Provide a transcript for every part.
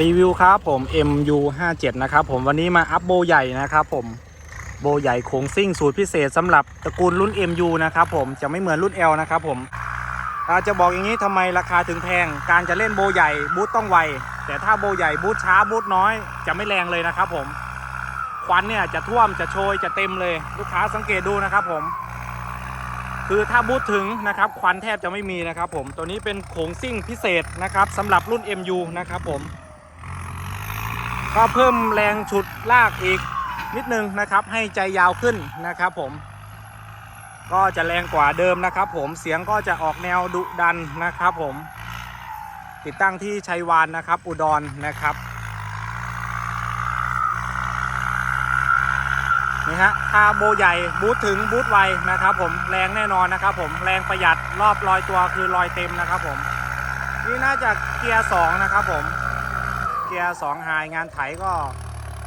รีวิวครับผม MU 5 7นะครับผมวันนี้มาอัพโบใหญ่นะครับผมโบใหญ่โค้งซิ่งสูตรพิเศษสำหรับตระกูลรุ่น MU นะครับผมจะไม่เหมือนรุ่น L นะครับผมอาจะบอกอย่างนี้ทำไมราคาถึงแพง การจะเล่นโบใหญ่บูทต้องไว แต่ถ้าโบใหญ่บูทช้าบูทน้อย จะไม่แรงเลยนะครับผมควันเนี่ยจะท่วมจะโชยจะเต็มเลย ลูกค้าสังเกตดูนะครับผม คือถ้าบูทถึงนะครับควันแทบจะไม่มีนะครับผมตัวนี้เป็นโขงซิ่งพิเศษนะครับสำหรับรุ่น MU นะครับผม ก็เพิ่มแรงฉุดลากอีกนิดนึงนะครับ ให้ใจยาวขึ้นนะครับ ผม ก็จะแรงกว่าเดิมนะครับ ผมเสียงก็จะออกแนวดุดันนะครับ ผม ติดตั้งที่ชัยวานนะครับ อุดรนะครับนี่ฮะถ้าโบใหญ่บูทถึงบูทไวนะครับ ผมแรงแน่นอนนะครับ ผมแรงประหยัดรอบลอยตัวคือลอยเต็มนะครับ ผม นี่น่าจะเกียร์สองนะครับ ผม กียร์สองไฮงานไถก็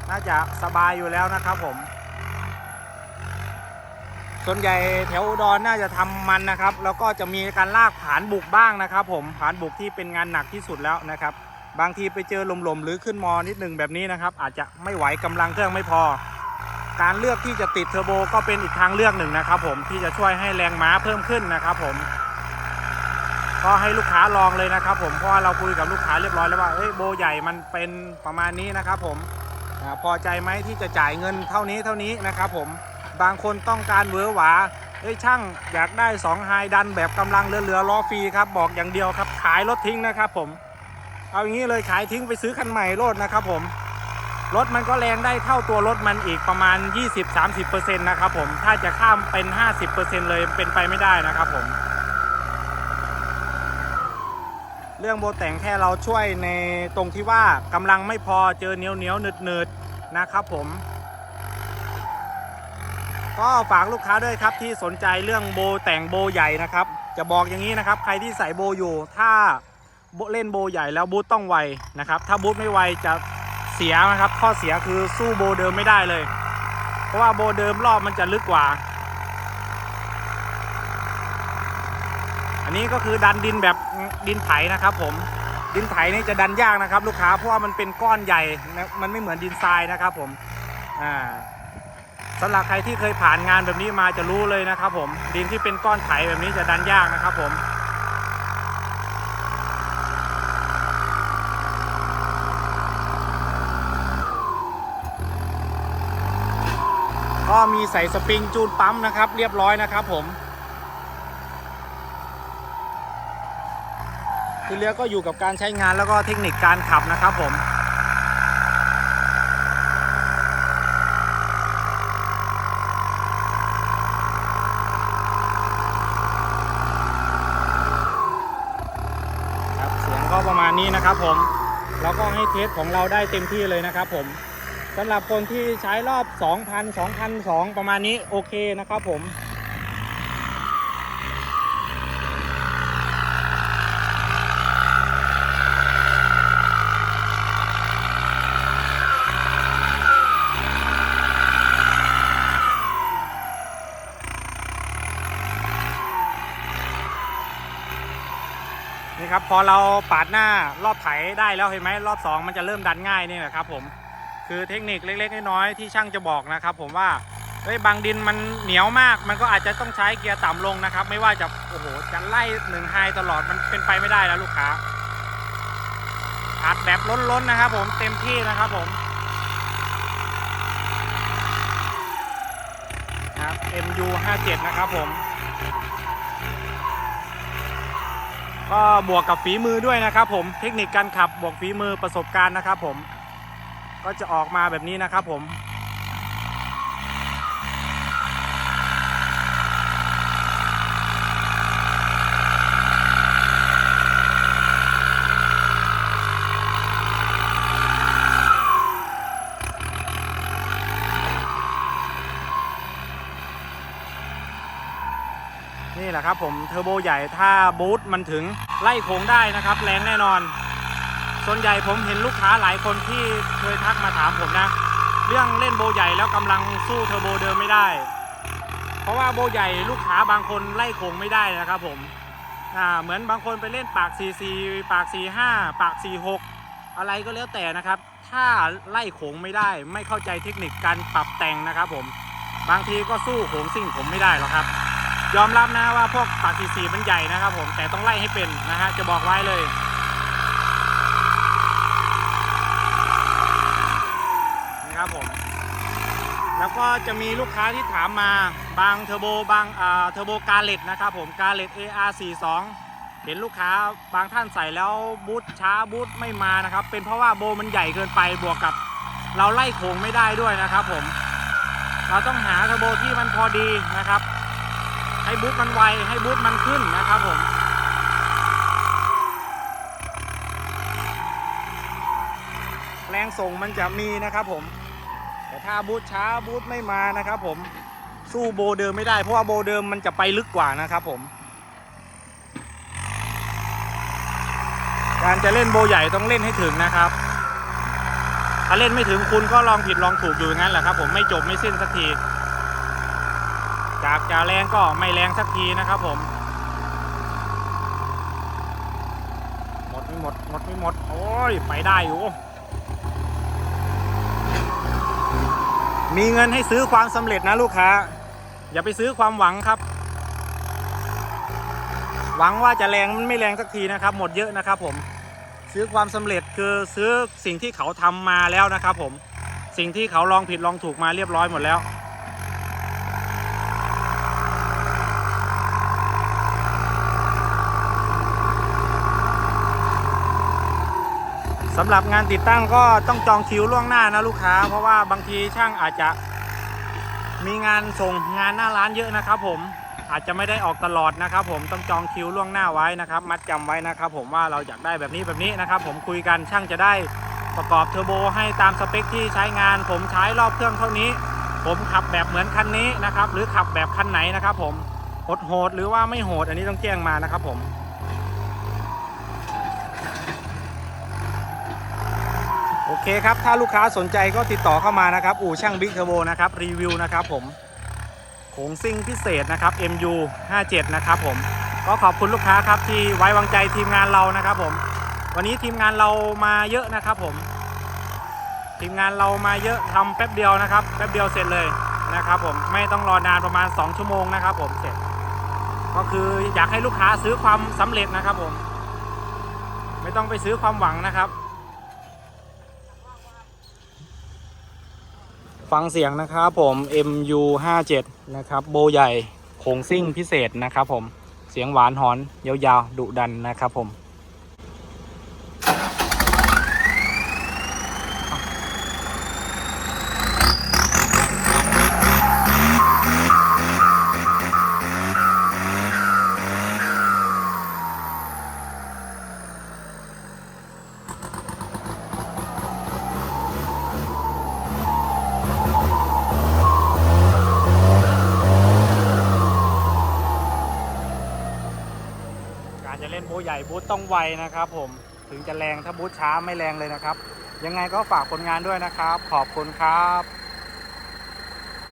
น่าจะสบายอยู่แล้วนะครับผม ส่วนใหญ่แถวอุดรน่าจะทำมันนะครับ แล้วก็จะมีการลากผานบุกบ้างนะครับ ผมผานบุกที่เป็นงานหนักที่สุดแล้วนะครับ บางทีไปเจอลมๆหรือขึ้นมอนิดหนึ่งแบบนี้นะครับ อาจจะไม่ไหวกำลังเครื่องไม่พอ การเลือกที่จะติดเทอร์โบก็เป็นอีกทางเลือกหนึ่งนะครับ ผมที่จะช่วยให้แรงม้าเพิ่มขึ้นนะครับ ผม ก็ให้ลูกค้าลองเลยนะครับผมเพราะว่าเราคุยกับลูกค้าเรียบร้อยแล้วว่าเอ้ยโบใหญ่มันเป็นประมาณนี้นะครับผมพอใจไหมที่จะจ่ายเงินเท่านี้เท่านี้นะครับผมบางคนต้องการเวอร์หวาเอ้ยช่างอยากได้2ไฮดันแบบกำลังเหลือๆล้อฟรีครับบอกอย่างเดียวครับขายรถทิ้งนะครับผม เอาอย่างนี้เลยขายทิ้งไปซื้อคันใหม่โลดนะครับผมรถมันก็แรงได้เท่าตัวรถมันอีกประมาณ 20-30%นะครับผมถ้าจะข้ามเป็น 50%เลยเป็นไปไม่ได้นะครับผม เรื่องโบแต่งแค่เราช่วยในตรงที่ว่ากำลังไม่พอเจอเหนียวเหนียวหนืดหนืดนะครับผม ก็ฝากลูกค้าด้วยครับที่สนใจเรื่องโบแต่งโบใหญ่นะครับ จะบอกอย่างนี้นะครับ ใครที่ใส่โบอยู่ ถ้าเล่นโบใหญ่แล้วบูทต้องไวนะครับ ถ้าบูทไม่ไวจะเสียนะครับ ข้อเสียคือสู้โบเดิมไม่ได้เลย เพราะว่าโบเดิมรอบมันจะลึกกว่า อันนี้ก็คือดันดินแบบดินไถนะครับ ผมดินไถนี่จะดันยากนะครับ ลูกค้าเพราะว่ามันเป็นก้อนใหญ่มันไม่เหมือนดินทรายนะครับ ผมอ่าสำหรับใครที่เคยผ่านงานแบบนี้มาจะรู้เลยนะครับ ผมดินที่เป็นก้อนไถแบบนี้จะดันยากนะครับ ผมก็มีใส่สปริงจูนปั๊มนะครับ เรียบร้อยนะครับ ผม ที่เหลือก็อยู่กับการใช้งานแล้วก็เทคนิคการขับนะครับผมครับเสียงก็ประมาณนี้นะครับผมแล้วก็ให้เทสของเราได้เต็มที่เลยนะครับผมสำหรับคนที่ใช้รอบ 2,000 2,002ประมาณนี้โอเคนะครับผม ครับ พอเราปาดหน้ารอบไถได้แล้วเห็นไหมรอบสองมันจะเริ่มดันง่ายนี่แหละครับผมคือเทคนิคเล็กๆน้อยๆที่ช่างจะบอกนะครับ ผมว่าเฮ้ยบางดินมันเหนียวมาก มันก็อาจจะต้องใช้เกียร์ต่ำลงนะครับ ไม่ว่าจะโอ้โหจะไล่หนึ่งไฮตลอดมันเป็นไปไม่ได้แล้วลูกค้าอัดแบบล้นๆนะครับ ผมเต็มที่นะครับผมครับ MU 57นะครับผม ก็บวกกับฝีมือด้วยนะครับ ผมเทคนิคการขับบวกฝีมือประสบการณ์นะครับ ผมก็จะออกมาแบบนี้นะครับ ผม นี่แหละครับผมเทอร์โบใหญ่ถ้าบูทมันถึงไล่โค้งได้นะครับ แรงแน่นอน ส่วนใหญ่ผมเห็นลูกค้าหลายคนที่เคยทักมาถามผมนะ เรื่องเล่นโบใหญ่แล้วกำลังสู้เทอร์โบเดิมไม่ได้ เพราะว่าโบใหญ่ลูกค้าบางคนไล่โค้งไม่ได้นะครับผมเหมือนบางคนไปเล่นปาก 44 ปาก 45 ปาก 46 อะไรก็แล้วแต่นะครับ ถ้าไล่โขงไม่ได้ไม่เข้าใจเทคนิคการปรับแต่งนะครับผม บางทีก็สู้โขงซิ่งผมไม่ได้หรอกครับ ยอมรับนะว่าพวกปากสีสีมันใหญ่นะครับผมแต่ต้องไล่ให้เป็นนะฮะจะบอกไว้เลย นะครับผม แล้วก็จะมีลูกค้าที่ถามมาบางเทอร์โบบางอ่าเทอร์โบกาเลตนะครับผมกาเลต AR42 เห็นลูกค้าบางท่านใส่แล้วบูทช้าบูทไม่มานะครับ เป็นเพราะว่าโบมันใหญ่เกินไปบวกกับ เราไล่โค้งไม่ได้ด้วยนะครับผม เราต้องหาเทอร์โบที่มันพอดีนะครับ บูทมันไวให้บูทมันขึ้นนะครับผมแรงส่งมันจะมีนะครับผม แต่ถ้าบูทช้าบูทไม่มานะครับผมสู้โบเดิมไม่ได้เพราะว่าโบเดิมมันจะไปลึกกว่านะครับผม การจะเล่นโบใหญ่ต้องเล่นให้ถึงนะครับ ถ้าเล่นไม่ถึงคุณก็ลองผิดลองถูกอยู่งั้นแหละครับผมไม่จบไม่สิ้นสักที จากจะแรงก็ไม่แรงสักทีนะครับผม หมดไม่หมด หมดไม่หมด โอ้ย ไปได้อยู่ มีเงินให้ซื้อความสำเร็จนะลูกค้า อย่าไปซื้อความหวังครับ หวังว่าจะแรงมันไม่แรงสักทีนะครับ หมดเยอะนะครับผม ซื้อความสำเร็จคือซื้อสิ่งที่เขาทำมาแล้วนะครับผม สิ่งที่เขาลองผิดลองถูกมาเรียบร้อยหมดแล้ว สำหรับงานติดตั้งก็ต้องจองคิวล่วงหน้านะลูกค้า เพราะว่าบางทีช่างอาจจะมีงานส่งงานหน้าร้านเยอะนะครับ ผมอาจจะไม่ได้ออกตลอดนะครับ ผมต้องจองคิวล่วงหน้าไว้นะครับ มัดจำไว้นะครับ ผมว่าเราอยากได้แบบนี้แบบนี้นะครับ ผมคุยกันช่างจะได้ประกอบเทอร์โบให้ตามสเปคที่ใช้งาน ผมใช้รอบเครื่องเท่านี้ ผมขับแบบเหมือนคันนี้นะครับ หรือขับแบบคันไหนนะครับ ผมโหดโหดหรือว่าไม่โหดอันนี้ต้องแจ้งมานะครับ ผม โอ เคครับ ถ้าลูกค้าสนใจก็ติดต่อเข้ามานะครับ อู่ช่างบิ๊กเทอร์โบนะครับ รีวิวนะครับผมโขงซิ่งพิเศษนะครับ MU 57 นะครับผม ก็ขอบคุณลูกค้าครับที่ไว้วางใจทีมงานเรานะครับผม วันนี้ทีมงานเรามาเยอะนะครับผม ทีมงานเรามาเยอะทำแป๊บเดียวนะครับ แป๊บเดียวเสร็จเลยนะครับผม ไม่ต้องรอนานประมาณ 2 ชั่วโมงนะครับผมเสร็จ ก็คืออยากให้ลูกค้าซื้อความสำเร็จนะครับผม ไม่ต้องไปซื้อความหวังนะครับ ฟังเสียงนะครับผม MU 57นะครับโบใหญ่โขงซิ่งพิเศษนะครับผมเสียงหวานหอนยาวๆดุดันนะครับผม บูธใหญ่บูธต้องไวนะครับผมถึงจะแรงถ้าบูธช้าไม่แรงเลยนะครับ ยังไงก็ฝากผลงานด้วยนะครับ ขอบคุณครับ